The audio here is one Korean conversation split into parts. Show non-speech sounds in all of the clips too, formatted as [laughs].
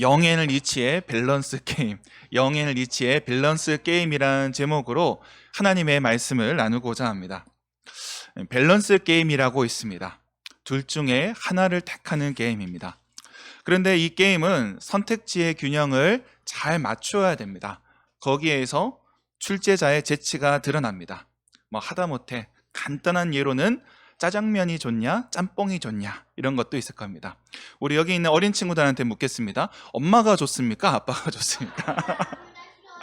영앤 리치의 밸런스 게임, 영앤 리치의 밸런스 게임이라는 제목으로 하나님의 말씀을 나누고자 합니다. 밸런스 게임이라고 있습니다. 둘 중에 하나를 택하는 게임입니다. 그런데 이 게임은 선택지의 균형을 잘 맞추어야 됩니다. 거기에서 출제자의 재치가 드러납니다. 뭐 하다못해 간단한 예로는 짜장면이 좋냐, 짬뽕이 좋냐 이런 것도 있을 겁니다. 우리 여기 있는 어린 친구들한테 묻겠습니다. 엄마가 좋습니까? 아빠가 [laughs] 좋습니까?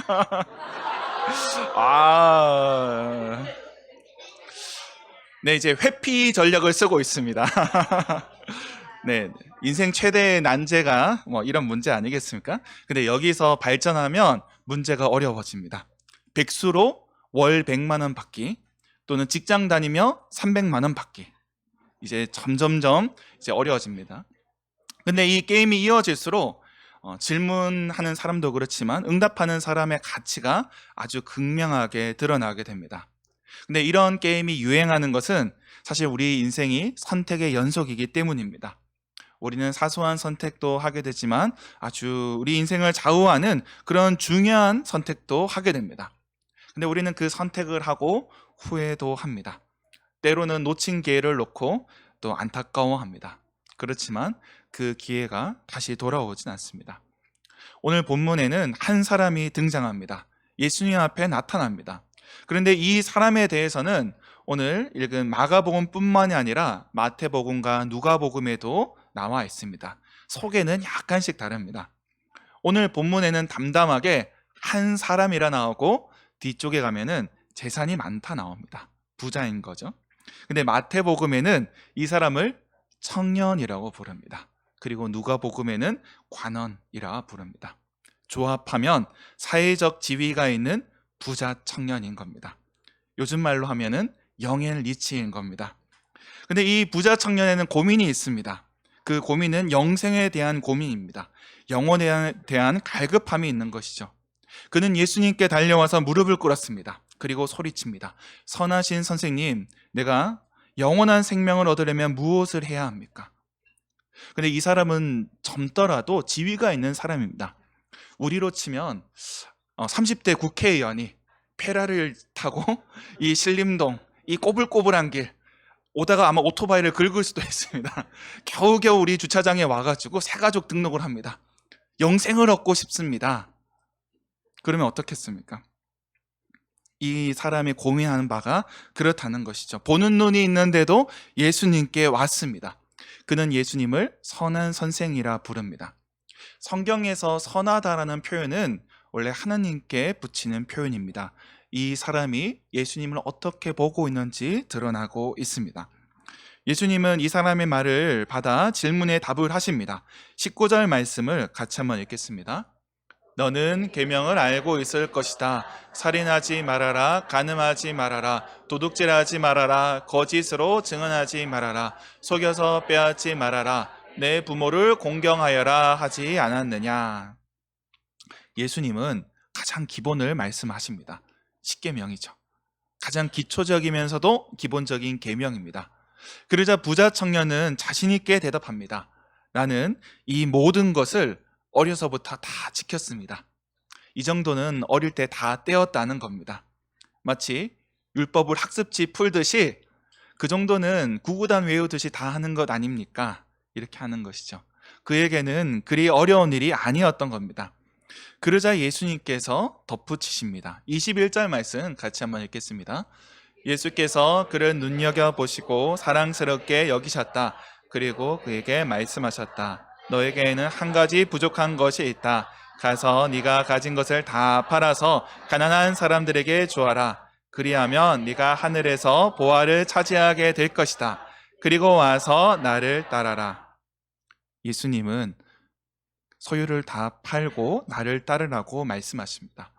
[laughs] 아, 네 이제 회피 전략을 쓰고 있습니다. [laughs] 네, 인생 최대의 난제가 뭐 이런 문제 아니겠습니까? 근데 여기서 발전하면 문제가 어려워집니다. 백수로 월 100만 원 받기 또는 직장 다니며 300만 원 받기. 이제 점점점 이제 어려워집니다. 근데 이 게임이 이어질수록 어, 질문하는 사람도 그렇지만 응답하는 사람의 가치가 아주 극명하게 드러나게 됩니다. 근데 이런 게임이 유행하는 것은 사실 우리 인생이 선택의 연속이기 때문입니다. 우리는 사소한 선택도 하게 되지만 아주 우리 인생을 좌우하는 그런 중요한 선택도 하게 됩니다. 근데 우리는 그 선택을 하고 후회도 합니다. 때로는 놓친 기회를 놓고 또 안타까워합니다. 그렇지만 그 기회가 다시 돌아오진 않습니다. 오늘 본문에는 한 사람이 등장합니다. 예수님 앞에 나타납니다. 그런데 이 사람에 대해서는 오늘 읽은 마가복음뿐만이 아니라 마태복음과 누가복음에도 나와 있습니다. 소개는 약간씩 다릅니다. 오늘 본문에는 담담하게 한 사람이라 나오고 뒤쪽에 가면은 재산이 많다 나옵니다. 부자인 거죠. 근데 마태복음에는 이 사람을 청년이라고 부릅니다. 그리고 누가복음에는 관원이라 부릅니다. 조합하면 사회적 지위가 있는 부자 청년인 겁니다. 요즘 말로 하면은 영앤 리치인 겁니다. 근데 이 부자 청년에는 고민이 있습니다. 그 고민은 영생에 대한 고민입니다. 영혼에 대한 갈급함이 있는 것이죠. 그는 예수님께 달려와서 무릎을 꿇었습니다. 그리고 소리칩니다. 선하신 선생님, 내가 영원한 생명을 얻으려면 무엇을 해야 합니까? 근데 이 사람은 젊더라도 지위가 있는 사람입니다. 우리로 치면 30대 국회의원이 페라를 타고 [laughs] 이 신림동 이 꼬불꼬불한 길 오다가 아마 오토바이를 긁을 수도 있습니다. [laughs] 겨우겨우 우리 주차장에 와가지고 새가족 등록을 합니다. 영생을 얻고 싶습니다. 그러면 어떻겠습니까? 이 사람이 고민하는 바가 그렇다는 것이죠. 보는 눈이 있는데도 예수님께 왔습니다. 그는 예수님을 선한 선생이라 부릅니다. 성경에서 선하다라는 표현은 원래 하나님께 붙이는 표현입니다. 이 사람이 예수님을 어떻게 보고 있는지 드러나고 있습니다. 예수님은 이 사람의 말을 받아 질문에 답을 하십니다. 19절 말씀을 같이 한번 읽겠습니다. 너는 계명을 알고 있을 것이다. 살인하지 말아라, 간음하지 말아라, 도둑질하지 말아라, 거짓으로 증언하지 말아라, 속여서 빼앗지 말아라, 내 부모를 공경하여라 하지 않았느냐. 예수님은 가장 기본을 말씀하십니다. 십계명이죠. 가장 기초적이면서도 기본적인 계명입니다. 그러자 부자 청년은 자신 있게 대답합니다. 나는 이 모든 것을 어려서부터 다 지켰습니다. 이 정도는 어릴 때 다 떼었다는 겁니다. 마치 율법을 학습지 풀듯이 그 정도는 구구단 외우듯이 다 하는 것 아닙니까? 이렇게 하는 것이죠. 그에게는 그리 어려운 일이 아니었던 겁니다. 그러자 예수님께서 덧붙이십니다. 21절 말씀 같이 한번 읽겠습니다. 예수께서 그를 눈여겨보시고 사랑스럽게 여기셨다. 그리고 그에게 말씀하셨다. 너에게는 한 가지 부족한 것이 있다. 가서 네가 가진 것을 다 팔아서 가난한 사람들에게 주어라. 그리하면 네가 하늘에서 보화를 차지하게 될 것이다. 그리고 와서 나를 따라라. 예수님은 소유를 다 팔고 나를 따르라고 말씀하십니다.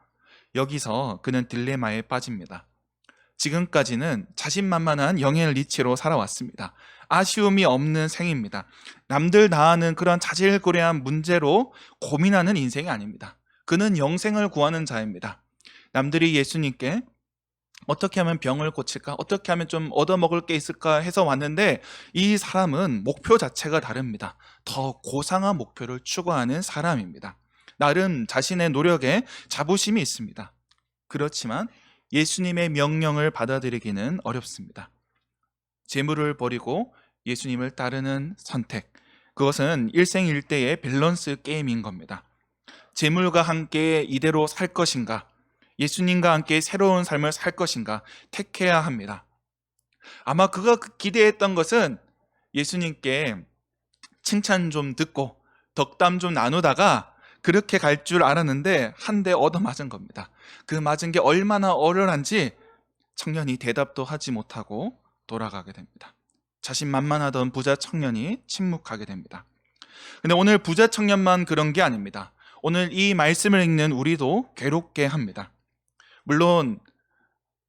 여기서 그는 딜레마에 빠집니다. 지금까지는 자신만만한 영의 리치로 살아왔습니다. 아쉬움이 없는 생입니다. 남들 다 아는 그런 자질구레한 문제로 고민하는 인생이 아닙니다. 그는 영생을 구하는 자입니다. 남들이 예수님께 어떻게 하면 병을 고칠까? 어떻게 하면 좀 얻어먹을 게 있을까 해서 왔는데 이 사람은 목표 자체가 다릅니다. 더 고상한 목표를 추구하는 사람입니다. 나름 자신의 노력에 자부심이 있습니다. 그렇지만 예수님의 명령을 받아들이기는 어렵습니다. 재물을 버리고 예수님을 따르는 선택. 그것은 일생일대의 밸런스 게임인 겁니다. 재물과 함께 이대로 살 것인가? 예수님과 함께 새로운 삶을 살 것인가? 택해야 합니다. 아마 그가 기대했던 것은 예수님께 칭찬 좀 듣고 덕담 좀 나누다가 그렇게 갈 줄 알았는데 한 대 얻어맞은 겁니다. 그 맞은 게 얼마나 얼얼한지 청년이 대답도 하지 못하고 돌아가게 됩니다. 자신만만하던 부자 청년이 침묵하게 됩니다. 근데 오늘 부자 청년만 그런 게 아닙니다. 오늘 이 말씀을 읽는 우리도 괴롭게 합니다. 물론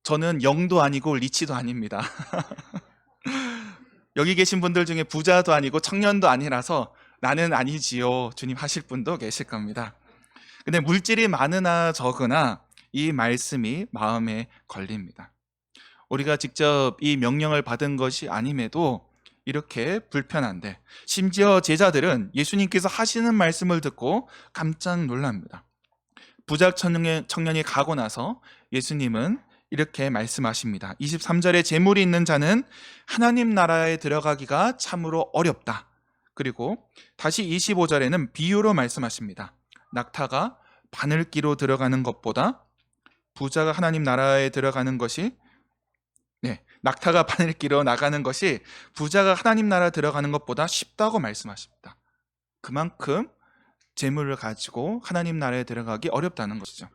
저는 영도 아니고 리치도 아닙니다. [laughs] 여기 계신 분들 중에 부자도 아니고 청년도 아니라서 나는 아니지요. 주님 하실 분도 계실 겁니다. 근데 물질이 많으나 적으나 이 말씀이 마음에 걸립니다. 우리가 직접 이 명령을 받은 것이 아님에도 이렇게 불편한데 심지어 제자들은 예수님께서 하시는 말씀을 듣고 깜짝 놀랍니다. 부작 청년이 가고 나서 예수님은 이렇게 말씀하십니다. 23절에 재물이 있는 자는 하나님 나라에 들어가기가 참으로 어렵다. 그리고 다시 25절에는 비유로 말씀하십니다. 낙타가 바늘기로 들어가는 것보다 부자가 하나님 나라에 들어가는 것이 네, 낙타가 [laughs] 바늘기로 나가는 것이 부자가 하나님 나라 들어가는 것보다 쉽다고 말씀하십니다. 그만큼 재물을 가지고 하나님 나라에 들어가기 어렵다는 것이죠.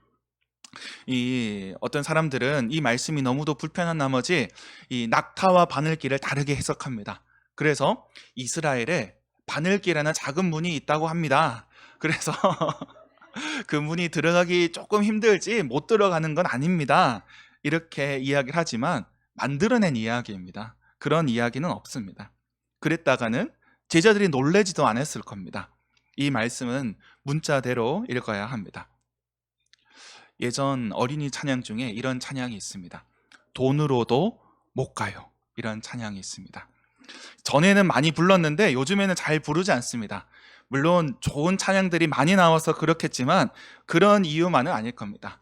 이 어떤 사람들은 이 말씀이 너무도 불편한 나머지 이 낙타와 바늘기를 다르게 해석합니다. 그래서 이스라엘에 바늘기라는 작은 문이 있다고 합니다. 그래서 [laughs] 그 문이 들어가기 조금 힘들지 못 들어가는 건 아닙니다. 이렇게 이야기를 하지만 만들어낸 이야기입니다. 그런 이야기는 없습니다. 그랬다가는 제자들이 놀래지도 않았을 겁니다. 이 말씀은 문자대로 읽어야 합니다. 예전 어린이 찬양 중에 이런 찬양이 있습니다. 돈으로도 못 가요. 이런 찬양이 있습니다. 전에는 많이 불렀는데 요즘에는 잘 부르지 않습니다. 물론 좋은 찬양들이 많이 나와서 그렇겠지만 그런 이유만은 아닐 겁니다.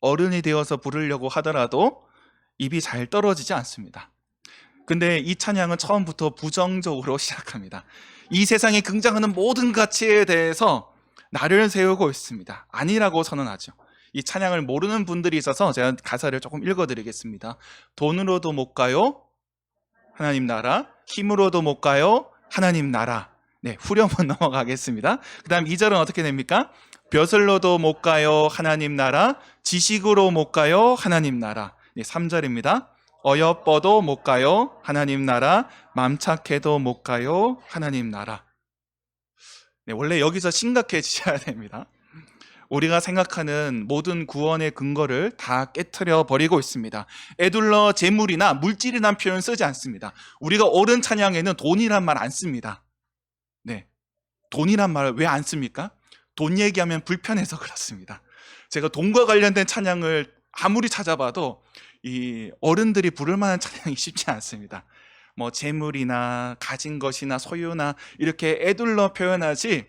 어른이 되어서 부르려고 하더라도 입이 잘 떨어지지 않습니다. 근데 이 찬양은 처음부터 부정적으로 [laughs] 시작합니다. 이 세상에 긍정하는 모든 가치에 대해서 나를 세우고 있습니다. 아니라고 선언하죠. 이 찬양을 모르는 분들이 있어서 제가 가사를 조금 읽어드리겠습니다. 돈으로도 못 가요. 하나님 나라. 힘으로도 못 가요. 하나님 나라. 네, 후렴은 [laughs] 넘어가겠습니다. 그 다음 2절은 어떻게 됩니까? 벼슬로도 못 가요. 하나님 나라. 지식으로 못 가요. 하나님 나라. 네, 3절입니다. 어여뻐도 못 가요. 하나님 나라. 맘착해도 못 가요. 하나님 나라. 네, 원래 여기서 심각해지셔야 됩니다. 우리가 생각하는 모든 구원의 근거를 다 깨트려 버리고 있습니다. 애둘러 재물이나 물질이란 표현 쓰지 않습니다. 우리가 옳은 찬양에는 돈이란 말 안 씁니다. 네. 돈이란 말을 왜 안 씁니까? 돈 얘기하면 불편해서 [laughs] 그렇습니다. 제가 돈과 관련된 찬양을 아무리 찾아봐도 이 어른들이 부를 만한 찬양이 [laughs] 쉽지 않습니다. 뭐 재물이나 가진 것이나 소유나 이렇게 애둘러 표현하지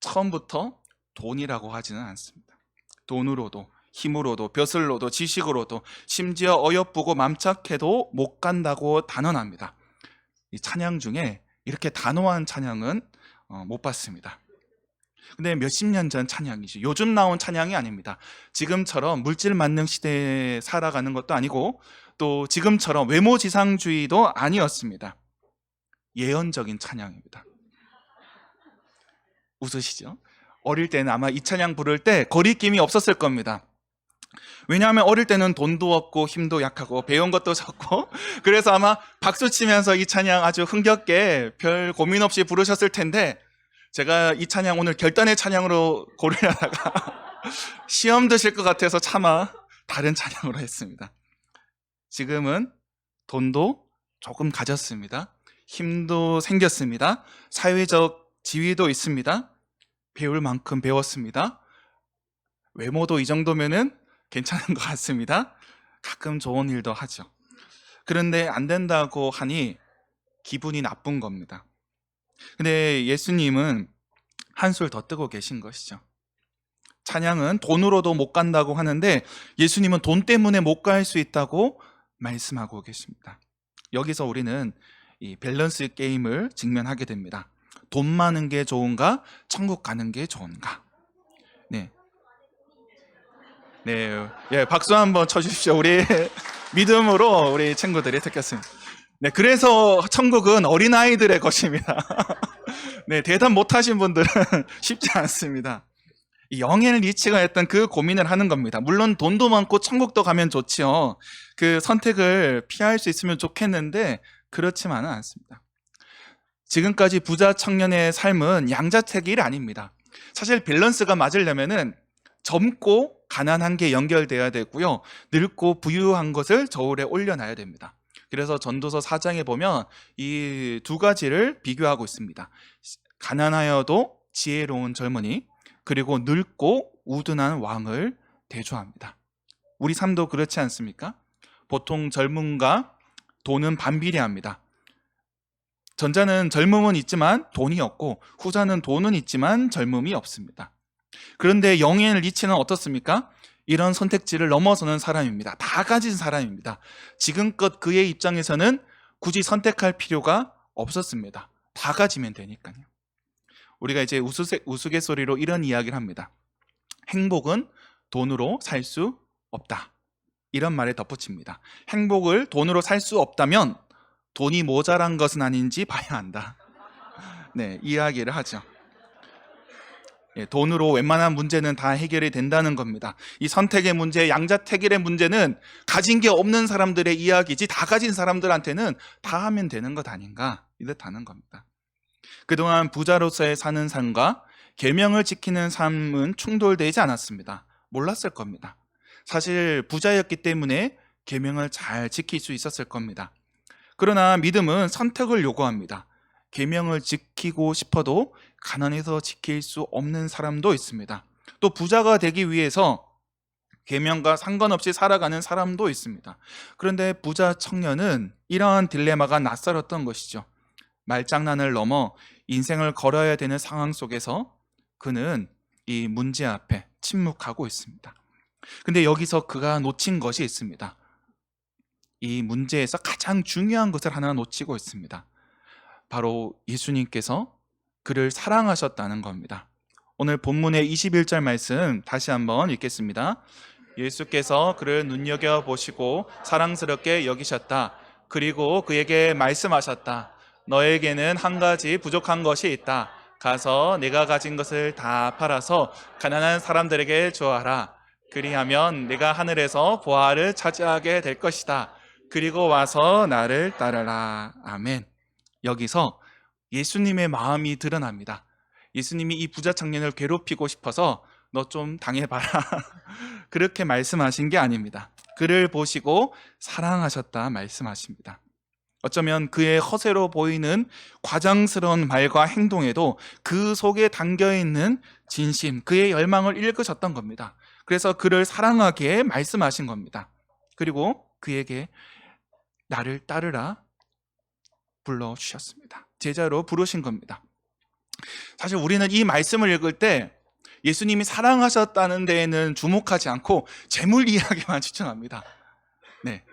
처음부터 돈이라고 하지는 않습니다. 돈으로도 힘으로도 벼슬로도 지식으로도 심지어 어여쁘고 맘착해도 못 간다고 단언합니다. 이 찬양 중에 이렇게 단호한 찬양은 어, 못 봤습니다. 근데 몇십 년 전 찬양이죠. 요즘 나온 찬양이 아닙니다. 지금처럼 물질 만능 시대에 살아가는 것도 아니고 또 지금처럼 외모 지상주의도 아니었습니다. 예언적인 찬양입니다. 웃으시죠? 어릴 때는 아마 이 찬양 부를 때 거리낌이 없었을 겁니다. 왜냐하면 어릴 때는 돈도 없고 힘도 약하고 배운 것도 적고 [laughs] 그래서 아마 박수 치면서 이 찬양 아주 흥겹게 별 고민 없이 부르셨을 텐데 제가 이 찬양 오늘 결단의 찬양으로 고르려다가 [laughs] 시험 드실 것 같아서 차마 다른 찬양으로 했습니다. 지금은 돈도 조금 가졌습니다. 힘도 생겼습니다. 사회적 지위도 있습니다. 배울 만큼 배웠습니다. 외모도 이 정도면은 괜찮은 것 같습니다. 가끔 좋은 일도 하죠. 그런데 안 된다고 하니 기분이 나쁜 겁니다. 근데 예수님은 한술 더 뜨고 계신 것이죠. 찬양은 돈으로도 못 간다고 하는데 예수님은 돈 때문에 못 갈 수 있다고 말씀하고 계십니다. 여기서 우리는 이 밸런스 게임을 직면하게 됩니다. 돈 많은 게 좋은가? 천국 가는 게 좋은가? 네. 네. 예, 박수 한번 쳐 주십시오. 우리 [laughs] 믿음으로 우리 친구들이 듣겠습니다. 네, 그래서 천국은 어린아이들의 것입니다. [laughs] 네, 대답 못 하신 분들은 [laughs] 쉽지 않습니다. 이 영앤 리치가 했던 그 고민을 하는 겁니다. 물론 돈도 많고 천국도 가면 좋지요. 그 선택을 피할 수 있으면 좋겠는데 그렇지만은 않습니다. 지금까지 부자 청년의 삶은 양자택 일 아닙니다. 사실 밸런스가 맞으려면은 젊고 가난한 게 연결돼야 되고요. 늙고 부유한 것을 저울에 올려놔야 됩니다. 그래서 전도서 4장에 보면 이 두 가지를 비교하고 있습니다. 가난하여도 지혜로운 젊은이, 그리고 늙고 우둔한 왕을 대조합니다. 우리 삶도 그렇지 않습니까? 보통 젊음과 돈은 반비례합니다. 전자는 젊음은 있지만 돈이 없고 후자는 돈은 있지만 젊음이 없습니다. 그런데 영의 리치는 어떻습니까? 이런 선택지를 넘어서는 사람입니다. 다 가진 사람입니다. 지금껏 그의 입장에서는 굳이 선택할 필요가 없었습니다. 다 가지면 되니까요. 우리가 이제 우스갯소리로 이런 이야기를 합니다. 행복은 돈으로 살 수 없다. 이런 말에 덧붙입니다. 행복을 돈으로 살 수 없다면 돈이 모자란 것은 아닌지 봐야 한다. [laughs] 네, 이야기를 하죠. 예, 돈으로 웬만한 문제는 다 해결이 된다는 겁니다. 이 선택의 문제, 양자택일의 문제는 가진 게 없는 사람들의 이야기지 다 가진 사람들한테는 다 하면 되는 것 아닌가 이렇다는 겁니다. 그동안 부자로서의 사는 삶과 계명을 지키는 삶은 충돌되지 않았습니다. 몰랐을 겁니다. 사실 부자였기 때문에 계명을 잘 지킬 수 있었을 겁니다. 그러나 믿음은 선택을 요구합니다. 계명을 지키고 싶어도 가난해서 지킬 수 없는 사람도 있습니다. 또 부자가 되기 위해서 계명과 상관없이 살아가는 사람도 있습니다. 그런데 부자 청년은 이러한 딜레마가 낯설었던 것이죠. 말장난을 넘어 인생을 걸어야 되는 상황 속에서 그는 이 문제 앞에 침묵하고 있습니다. 근데 여기서 그가 놓친 것이 있습니다. 이 문제에서 가장 중요한 것을 하나 놓치고 있습니다. 바로 예수님께서 그를 사랑하셨다는 겁니다. 오늘 본문의 21절 말씀 다시 한번 읽겠습니다. 예수께서 그를 눈여겨 보시고 사랑스럽게 여기셨다. 그리고 그에게 말씀하셨다. 너에게는 한 가지 부족한 것이 있다. 가서 내가 가진 것을 다 팔아서 가난한 사람들에게 주어라. 그리하면 내가 하늘에서 보화를 차지하게 될 것이다. 그리고 와서 나를 따르라. 아멘. 여기서 예수님의 마음이 드러납니다. 예수님이 이 부자 청년을 괴롭히고 싶어서 너 좀 당해봐라. [laughs] 그렇게 말씀하신 게 아닙니다. 그를 보시고 사랑하셨다 말씀하십니다. 어쩌면 그의 허세로 보이는 과장스러운 말과 행동에도 그 속에 담겨 있는 진심, 그의 열망을 읽으셨던 겁니다. 그래서 그를 사랑하기에 말씀하신 겁니다. 그리고 그에게 나를 따르라 불러주셨습니다. 제자로 부르신 겁니다. 사실 우리는 이 말씀을 읽을 때 예수님이 사랑하셨다는 데에는 주목하지 않고 재물 이야기만 [laughs] 집중합니다. 네.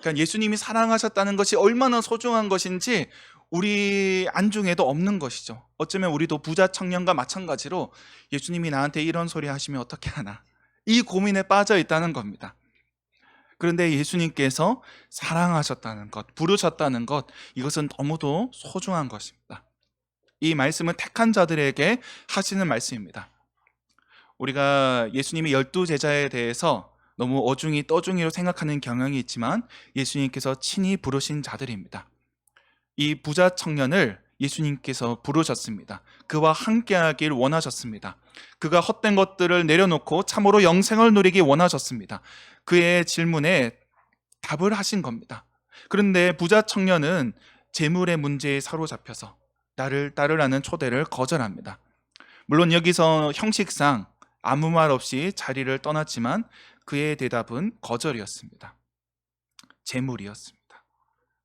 그러니까 예수님이 사랑하셨다는 것이 얼마나 소중한 것인지 우리 안중에도 없는 것이죠. 어쩌면 우리도 부자 청년과 마찬가지로 예수님이 나한테 이런 소리 하시면 어떻게 하나 이 고민에 빠져 있다는 겁니다. 그런데 예수님께서 사랑하셨다는 것, 부르셨다는 것, 이것은 너무도 소중한 것입니다. 이 말씀은 택한 자들에게 하시는 말씀입니다. 우리가 예수님의 열두 제자에 대해서 너무 어중이 떠중이로 생각하는 경향이 있지만 예수님께서 친히 부르신 자들입니다. 이 부자 청년을 예수님께서 부르셨습니다. 그와 함께하길 원하셨습니다. 그가 헛된 것들을 내려놓고 참으로 영생을 누리기 원하셨습니다. 그의 질문에 답을 하신 겁니다. 그런데 부자 청년은 재물의 문제에 사로잡혀서 나를 따르라는 초대를 거절합니다. 물론 여기서 형식상 아무 말 없이 자리를 떠났지만 그의 대답은 거절이었습니다. 재물이었습니다.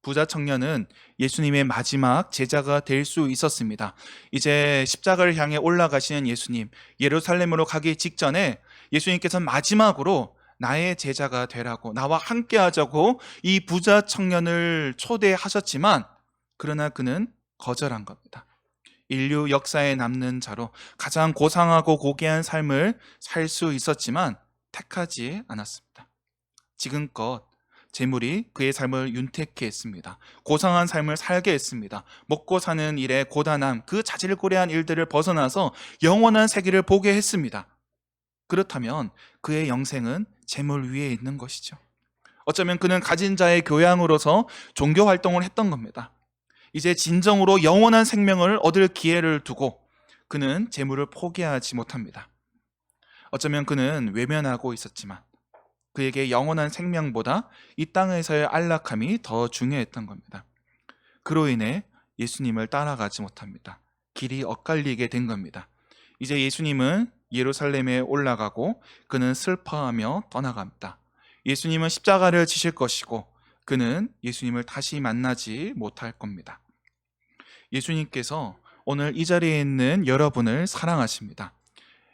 부자 청년은 예수님의 마지막 제자가 될 수 있었습니다. 이제 십자가를 향해 올라가시는 예수님, 예루살렘으로 가기 직전에 예수님께서는 마지막으로 나의 제자가 되라고, 나와 함께 하자고 이 부자 청년을 초대하셨지만, 그러나 그는 거절한 겁니다. 인류 역사에 남는 자로 가장 고상하고 고귀한 삶을 살 수 있었지만, 택하지 않았습니다. 지금껏 재물이 그의 삶을 윤택케 했습니다. 고상한 삶을 살게 했습니다. 먹고 사는 일에 고단함, 그 자질고레한 일들을 벗어나서 영원한 세계를 보게 했습니다. 그렇다면 그의 영생은 재물 위에 있는 것이죠. 어쩌면 그는 가진 자의 교양으로서 종교 활동을 했던 겁니다. 이제 진정으로 영원한 생명을 얻을 기회를 두고 그는 재물을 포기하지 못합니다. 어쩌면 그는 외면하고 있었지만 그에게 영원한 생명보다 이 땅에서의 안락함이 더 중요했던 겁니다. 그로 인해 예수님을 따라가지 못합니다. 길이 엇갈리게 된 겁니다. 이제 예수님은 예루살렘에 올라가고 그는 슬퍼하며 떠나갑니다. 예수님은 십자가를 지실 것이고 그는 예수님을 다시 만나지 못할 겁니다. 예수님께서 오늘 이 자리에 있는 여러분을 사랑하십니다.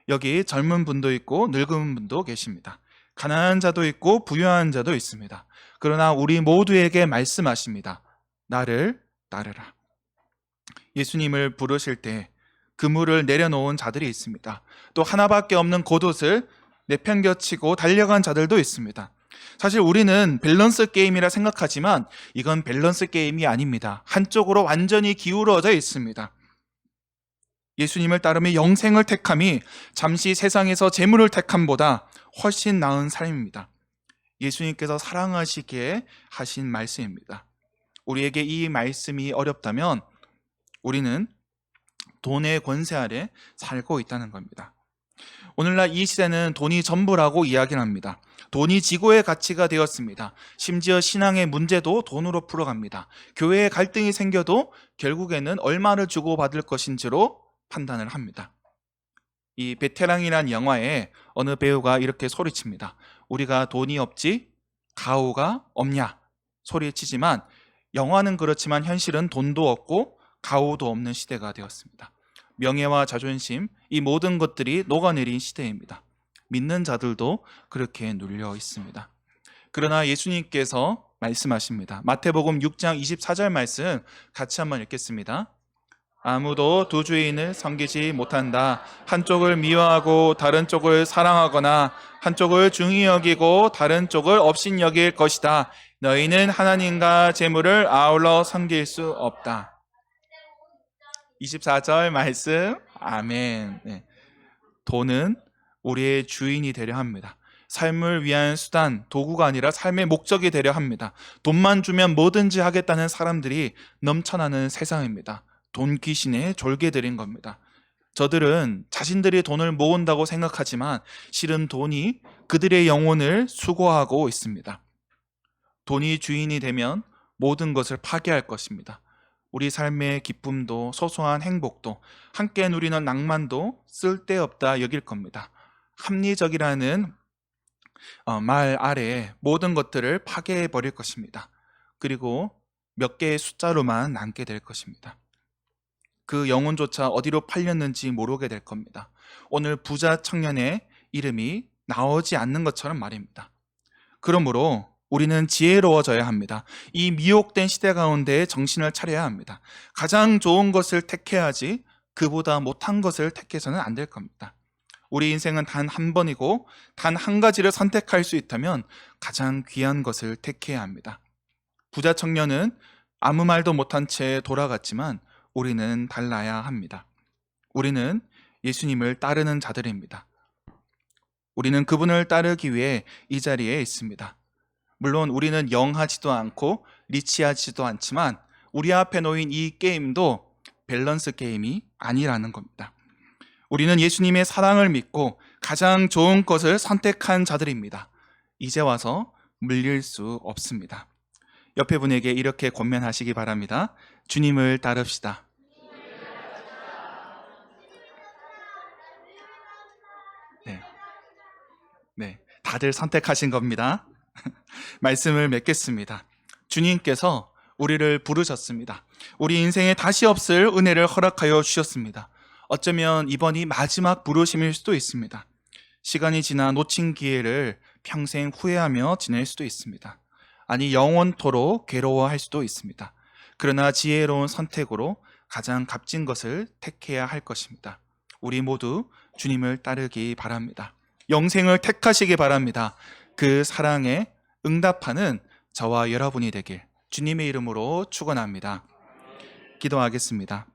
여기 젊은 분도 있고 늙은 분도 계십니다. 가난한 자도 있고 부유한 자도 있습니다. 그러나 우리 모두에게 말씀하십니다. 나를 따르라. 예수님을 부르실 때 그물을 내려놓은 자들이 있습니다. 또 하나밖에 없는 겉옷을 내팽겨치고 달려간 자들도 있습니다. 사실 우리는 밸런스 게임이라 생각하지만 이건 밸런스 게임이 아닙니다. 한쪽으로 완전히 기울어져 있습니다. 예수님을 따르며 영생을 택함이 잠시 세상에서 재물을 택함보다 훨씬 나은 삶입니다. 예수님께서 사랑하시기에 하신 말씀입니다. 우리에게 이 말씀이 어렵다면 우리는 돈의 권세 아래 살고 있다는 겁니다. 오늘날 이 시대는 돈이 전부라고 이야기를 합니다. 돈이 지고의 가치가 되었습니다. 심지어 신앙의 문제도 돈으로 풀어갑니다. 교회에 갈등이 생겨도 결국에는 얼마를 주고 받을 것인지로 판단을 합니다. 이 베테랑이란 영화에 어느 배우가 이렇게 소리칩니다. 우리가 돈이 없지 가오가 없냐 소리치지만 영화는 그렇지만 현실은 돈도 없고 가오도 없는 시대가 되었습니다. 명예와 자존심 이 모든 것들이 녹아내린 시대입니다. 믿는 자들도 그렇게 눌려 있습니다. 그러나 예수님께서 말씀하십니다. 마태복음 6장 24절 말씀 같이 한번 읽겠습니다. 아무도 두 주인을 섬기지 못한다. 한쪽을 미워하고 다른 쪽을 사랑하거나 한쪽을 중히 여기고 다른 쪽을 업신 여길 것이다. 너희는 하나님과 재물을 아울러 섬길 수 없다. 24절 말씀. 아멘. 네. 돈은 우리의 주인이 되려 합니다. 삶을 위한 수단, 도구가 아니라 삶의 목적이 되려 합니다. 돈만 주면 뭐든지 하겠다는 사람들이 넘쳐나는 세상입니다. 돈 귀신에 졸게 들인 겁니다. 저들은 자신들이 돈을 모은다고 생각하지만 실은 돈이 그들의 영혼을 수고하고 있습니다. 돈이 주인이 되면 모든 것을 파괴할 것입니다. 우리 삶의 기쁨도 소소한 행복도 함께 누리는 낭만도 쓸데없다 여길 겁니다. 합리적이라는 어, 말 아래 모든 것들을 파괴해 버릴 것입니다. 그리고 몇 개의 숫자로만 남게 될 것입니다. 그 영혼조차 어디로 팔렸는지 모르게 될 겁니다. 오늘 부자 청년의 이름이 나오지 않는 것처럼 말입니다. 그러므로 우리는 지혜로워져야 합니다. 이 미혹된 시대 가운데 정신을 차려야 합니다. 가장 좋은 것을 택해야지 그보다 못한 것을 택해서는 안 될 겁니다. 우리 인생은 단 한 번이고 단 한 가지를 선택할 수 있다면 가장 귀한 것을 택해야 합니다. 부자 청년은 아무 말도 못한 채 돌아갔지만 우리는 달라야 합니다. 우리는 예수님을 따르는 자들입니다. 우리는 그분을 따르기 위해 이 자리에 있습니다. 물론 우리는 영하지도 않고 리치하지도 않지만 우리 앞에 놓인 이 게임도 밸런스 게임이 아니라는 겁니다. 우리는 예수님의 사랑을 믿고 가장 좋은 것을 선택한 자들입니다. 이제 와서 물릴 수 없습니다. 옆에 분에게 이렇게 권면하시기 바랍니다. 주님을 따릅시다. 다들 선택하신 겁니다. [laughs] 말씀을 맺겠습니다. 주님께서 우리를 부르셨습니다. 우리 인생에 다시 없을 은혜를 허락하여 주셨습니다. 어쩌면 이번이 마지막 부르심일 수도 있습니다. 시간이 지나 놓친 기회를 평생 후회하며 지낼 수도 있습니다. 아니 영원토록 괴로워할 수도 있습니다. 그러나 지혜로운 선택으로 가장 값진 것을 택해야 할 것입니다. 우리 모두 주님을 따르기 바랍니다. 영생을 택하시기 바랍니다. 그 사랑에 응답하는 저와 여러분이 되길 주님의 이름으로 축원합니다. 기도하겠습니다.